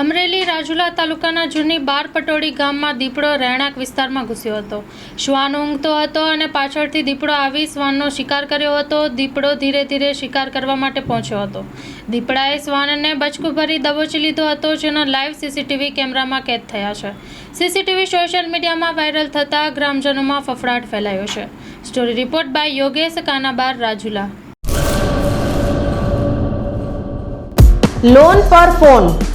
અમરેલી રાજુલા તાલુકાના જૂની બાર પટોળી ગામમાં દીપડો રહેણાંક વિસ્તારમાં ઘૂસ્યો હતો. શ્વાન ઊંઘતો હતો અને પાછળથી દીપડો આવી શ્વાનનો શિકાર કર્યો હતો. દીપડો ધીરે ધીરે શિકાર કરવા માટે પહોંચ્યો હતો. દીપડાએ શ્વાનને બચકું ભરી દબોચી લીધો હતો, જેનો લાઈવ સીસીટીવી કેમેરામાં કેદ થયા છે. સીસીટીવી સોશિયલ મીડિયામાં વાયરલ થતાં ગ્રામજનોમાં ફફડાટ ફેલાયો છે. Story report by Yogesh Kanabar, Rajula. Loan પર ફોન